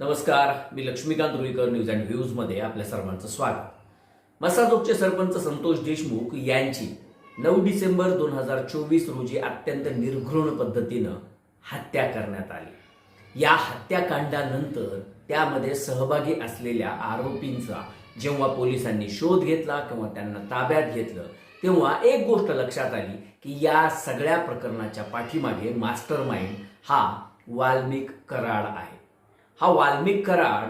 नमस्कार मी Laxmikant Ruikar news and व्ह्यूजमध्ये आपल्या सर्वांचं स्वागत. मसाजोगचे सरपंच संतोष देशमुख यांची नऊ डिसेंबर दोन हजार चोवीस रोजी अत्यंत निर्घृण पद्धतीनं हत्या करण्यात आली. या हत्याकांडानंतर त्यामध्ये सहभागी असलेल्या आरोपींचा जेव्हा पोलिसांनी शोध घेतला किंवा त्यांना ताब्यात घेतलं तेव्हा एक गोष्ट लक्षात आली की या सगळ्या प्रकरणाच्या पाठीमागे मास्टर माइंड हा वाल्मिक कराड आहे. हा वाल्मिक कराड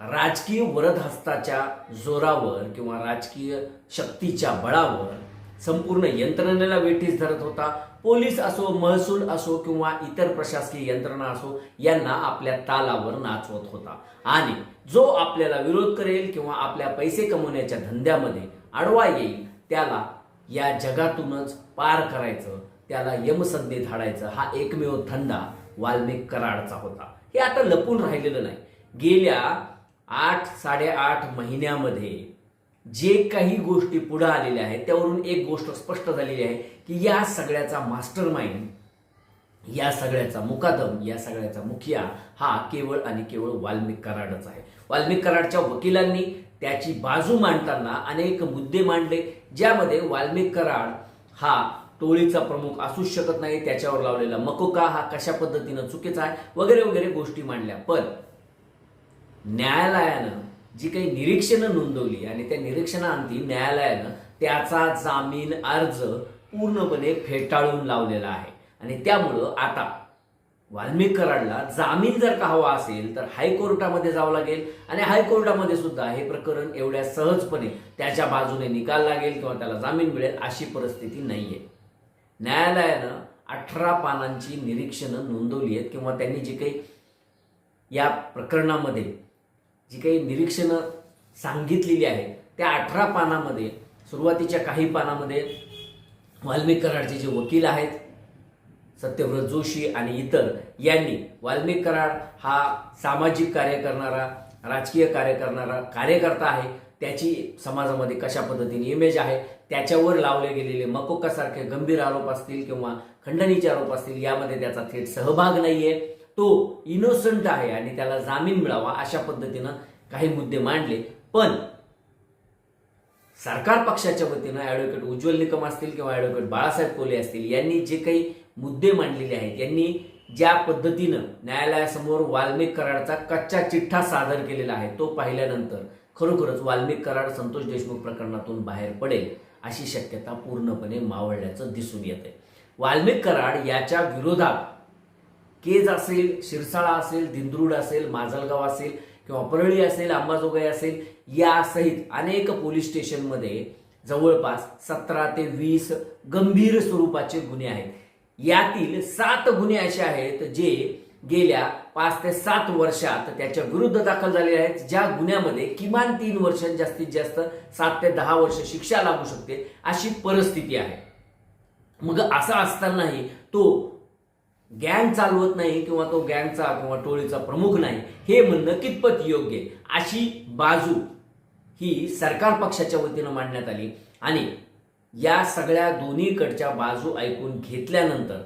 राजकीय वरदहस्ताच्या जोरावर किंवा राजकीय शक्तीच्या बळावर संपूर्ण यंत्रणेला वेठीस धरत होता. पोलीस असो महसूल असो किंवा इतर प्रशासकीय यंत्रणा असो यांना आपल्या तालावर नाचवत होता. आणि जो आपल्याला विरोध करेल किंवा आपल्या पैसे कमवण्याच्या धंद्यामध्ये आडवा येईल त्याला या जगातूनच पार करायचं त्याला यमसंधी धाडायचं हा एकमेव धंदा वाल्मिक कराडचा होता. हे आता लपून राहिलेलं नाही. गेल्या आठ साडेआठ महिन्यामध्ये जे काही गोष्टी पुढे आलेल्या आहेत त्यावरून एक गोष्ट स्पष्ट झालेली आहे की या सगळ्याचा मास्टर माइंड या सगळ्याचा मुकादम या सगळ्याचा मुखिया हा केवळ आणि केवळ वाल्मिक कराडच आहे. वाल्मिक कराडच्या वकिलांनी त्याची बाजू मांडताना अनेक मुद्दे मांडले ज्यामध्ये वाल्मिक कराड हा टोळीचा प्रमुख असूच शकत नाही त्याच्यावर लावलेला मकोका हा कशा पद्धतीनं चुकीचा आहे वगैरे वगैरे गोष्टी मांडल्या. पण न्यायालयानं जी काही निरीक्षणं नोंदवली आणि त्या निरीक्षणाअंती न्यायालयानं त्याचा जामीन अर्ज पूर्णपणे फेटाळून लावलेला आहे. आणि त्यामुळं आता वाल्मिक कराडला जामीन जर का हवा असेल तर हायकोर्टामध्ये जावं लागेल. आणि हायकोर्टामध्ये सुद्धा हे प्रकरण एवढ्या सहजपणे त्याच्या बाजूने निकाल लागेल किंवा त्याला जामीन मिळेल अशी परिस्थिती नाहीये. न्यायालयानं अठरा पानांची निरीक्षणं नोंदवली आहेत किंवा त्यांनी जी काही या प्रकरणामध्ये जी काही निरीक्षणं सांगितलेली आहेत त्या अठरा पानामध्ये सुरुवातीच्या काही पानामध्ये वाल्मिक कराडचे जे वकील आहेत सत्यव्रत जोशी आणि इतर यांनी वाल्मिक कराड हा सामाजिक कार्य करणारा राजकीय कार्य करणारा कार्यकर्ता आहे त्याची समाजामध्ये कशा पद्धतीने इमेज आहे त्याच्यावर लावले गेलेले मकोकासारखे गंभीर आरोप असतील किंवा खंडणीचे आरोप असतील यामध्ये त्याचा थेट सहभाग नाहीये. तो इनोसंट आहे आणि त्याला जामीन मिळावा अशा पद्धतीनं काही मुद्दे मांडले. पण सरकार पक्षाच्या वतीनं ॲडव्होकेट उज्ज्वल निकम असतील किंवा ॲडव्होकेट बाळासाहेब कोले असतील यांनी जे काही मुद्दे मांडलेले आहेत यांनी ज्या पद्धतीनं न्यायालयासमोर वाल्मिक कराडचा कच्चा चिठ्ठा सादर केलेला आहे तो पाहिल्यानंतर खरोखरच वाल्मिक कराड संतोष देशमुख प्रकरणातून बाहेर पडेल अशी शक्यता पूर्णपणे मावळल्याचं दिसून येते वाल्मिक कराड याच्या विरोधात केज असेल शिरसाळा असेल दिंद्रुड असेल माजलगाव असेल किंवा परळी असेल अंबाजोगाई असेल यासहित अनेक पोलीस स्टेशनमध्ये जवळपास सतरा ते वीस गंभीर स्वरूपाचे गुन्हे आहेत. यातील सात गुन्हे असे आहेत जे गेल्या पाच ते सात वर्षात त्याच्या विरुद्ध दाखल झालेले आहेत ज्या गुन्ह्यामध्ये किमान तीन वर्ष जास्तीत जास्त सात ते दहा वर्ष शिक्षा लागू शकते अशी परिस्थिती आहे. मग असं असतानाही तो गँग चालवत नाही किंवा तो गँगचा किंवा टोळीचा प्रमुख नाही हे म्हणणं कितपत योग्य? आहे अशी बाजू ही सरकार पक्षाच्या वतीनं मांडण्यात आली आणि या सगळ्या दोन्हीकडच्या बाजू ऐकून घेतल्यानंतर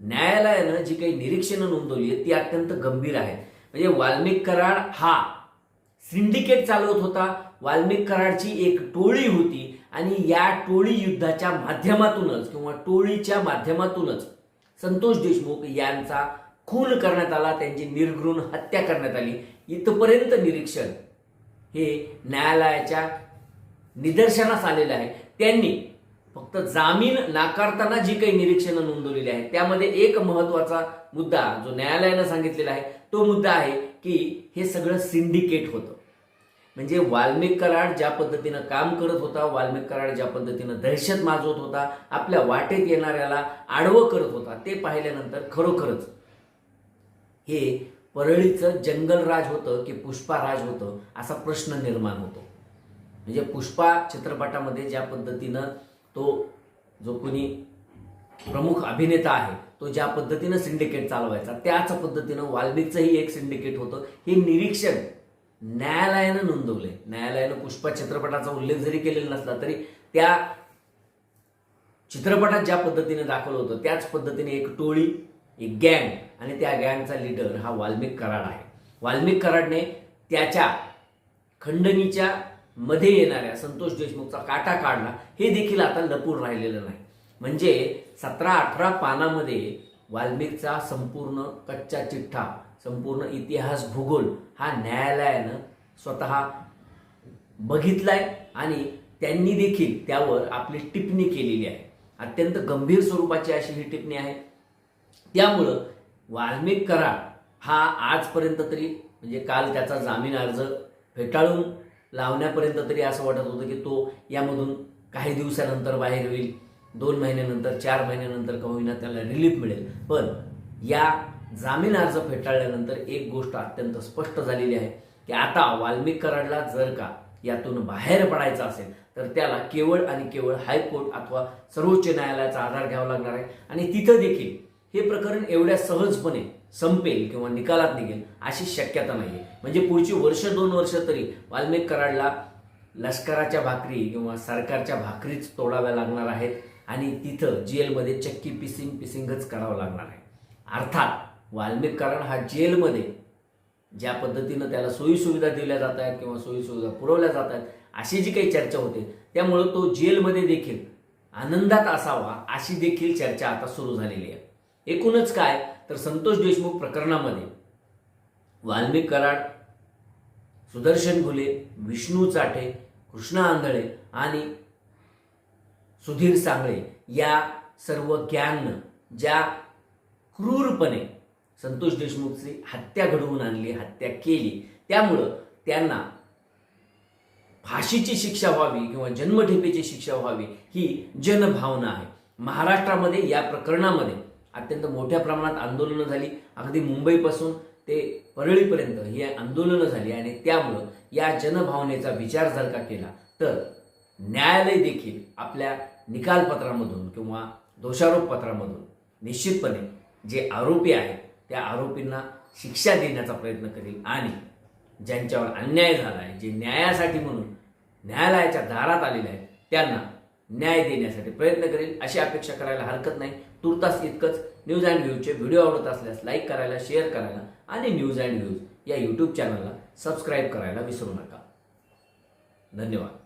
न्यायालयानं जी काही निरीक्षणं नोंदवली आहेत ती अत्यंत गंभीर आहेत. म्हणजे वाल्मिक कराड हा सिंडिकेट चालवत होता. वाल्मिक कराडची एक टोळी होती आणि या टोळी युद्धाच्या माध्यमातूनच किंवा टोळीच्या माध्यमातूनच संतोष देशमुख यांचा खून करण्यात आला त्यांची निर्घृण हत्या करण्यात आली. इथपर्यंत निरीक्षण हे न्यायालयाच्या निदर्शनास आलेलं आहे. त्यांनी फक्त जामीन नाकारताना जी काही निरीक्षणं नोंदवलेली आहेत त्यामध्ये एक महत्त्वाचा मुद्दा जो न्यायालयानं सांगितलेला आहे तो मुद्दा आहे की हे सगळं सिंडिकेट होतं. म्हणजे वाल्मिक कराड ज्या पद्धतीनं काम करत होता वाल्मिक कराड ज्या पद्धतीनं दहशत माजवत होता आपल्या वाटेत येणाऱ्याला आडवं करत होता ते पाहिल्यानंतर खरोखरच हे परळीचं जंगलराज होतं की पुष्पाराज होतं असा प्रश्न निर्माण होतो. म्हणजे पुष्पा चित्रपटामध्ये ज्या पद्धतीनं तो जो कोणी प्रमुख अभिनेता आहे तो ज्या पद्धतीनं सिंडिकेट चालवायचा त्याच पद्धतीनं वाल्मिकचंही एक सिंडिकेट होतं. हे निरीक्षण न्यायालयानं नोंदवले न्यायालयानं पुष्पा चित्रपटाचा उल्लेख जरी केलेला नसला तरी त्या चित्रपटात ज्या पद्धतीने दाखवलं होतं त्याच पद्धतीने एक टोळी एक गँग आणि त्या गँगचा लीडर हा वाल्मिक कराड आहे. वाल्मिक कराडने त्याच्या खंडणीच्या मध्ये येणाऱ्या संतोष देशमुखचा काटा काढला हे देखील आता लपून राहिलेलं नाही. म्हणजे सतरा अठरा पानामध्ये वाल्मिकचा संपूर्ण कच्चा चिठ्ठा संपूर्ण इतिहास भूगोल हा न्यायालयानं स्वतः बघितलाय आणि त्यांनी देखील त्यावर आपली टिप्पणी केलेली आहे. अत्यंत गंभीर स्वरूपाची अशी ही टिप्पणी आहे. त्यामुळं वाल्मिक करार हा आजपर्यंत तरी म्हणजे काल त्याचा जामीन अर्ज फेटाळून लावण्यापर्यंत तरी असं वाटत होतं की तो यामधून काही दिवसानंतर बाहेर होईल दोन महिन्यानंतर चार महिन्यानंतर का होईना त्याला रिलीफ मिळेल. पण या जामीन अर्ज फेटाळल्यानंतर एक गोष्ट अत्यंत स्पष्ट झालेली आहे की आता वाल्मिक कराडला जर का यातून बाहेर पडायचं असेल तर त्याला केवळ आणि केवळ हायकोर्ट अथवा सर्वोच्च न्यायालयाचा आधार घ्यावा लागणार आहे. आणि तिथं देखील हे प्रकरण एवढ्या सहजपणे संपेल किंवा निकालात निघेल अशी शक्यता नाही म्हणजे पुढची वर्ष दोन वर्ष तरी वाल्मिक कराडला लष्कराच्या भाकरी किंवा सरकारच्या भाकरीच तोडाव्या लागणार आहेत आणि तिथं जेलमध्ये चक्की पिसिंग पिसिंगच करावं लागणार आहे. अर्थात वाल्मिक कराड हा जेलमध्ये ज्या पद्धतीनं त्याला सोयीसुविधा दिल्या जात आहेत किंवा सोयीसुविधा पुरवल्या जात आहेत अशी जी काही चर्चा होते त्यामुळं तो जेलमध्ये देखील आनंदात असावा अशी देखील चर्चा आता सुरू झालेली आहे. एकूणच काय? तर संतोष देशमुख प्रकरणामध्ये वाल्मिक कराड सुदर्शन घुले विष्णू चाठे कृष्णा आंधळे आणि सुधीर सांगळे या सर्व गॅंगनं ज्या क्रूरपणे संतोष देशमुखची हत्या घडवून आणली हत्या केली त्यामुळं त्यांना फाशीची शिक्षा व्हावी किंवा जन्मठेपेची शिक्षा व्हावी ही जनभावना आहे. महाराष्ट्रामध्ये या प्रकरणामध्ये अत्यंत मोठ्या प्रमाणात आंदोलनं झाली. अगदी मुंबईपासून ते परळीपर्यंत ही आंदोलनं झाली आणि त्यामुळं या जनभावनेचा विचार जर का केला. तर न्यायालय देखील आपल्या निकालपत्रामधून किंवा दोषारोप पत्रामधून निश्चितपणे जे आरोपी आहेत त्या आरोपींना शिक्षा देण्याचा प्रयत्न करेल आणि ज्यांच्यावर अन्याय झाला आहे जे न्यायासाठी म्हणून न्यायालयाच्या दारात आलेले आहेत त्यांना न्याय देण्यासाठी प्रयत्न करेल अशी अपेक्षा करायला हरकत नाही. तुर्तास इतकंच. न्यूज अँड व्ह्यूजचे व्हिडिओ आवडत असल्यास लाईक करायला शेअर करायला आणि न्यूज अँड व्ह्यूज या यूट्यूब चॅनलला सबस्क्राईब करायला विसरू नका. धन्यवाद.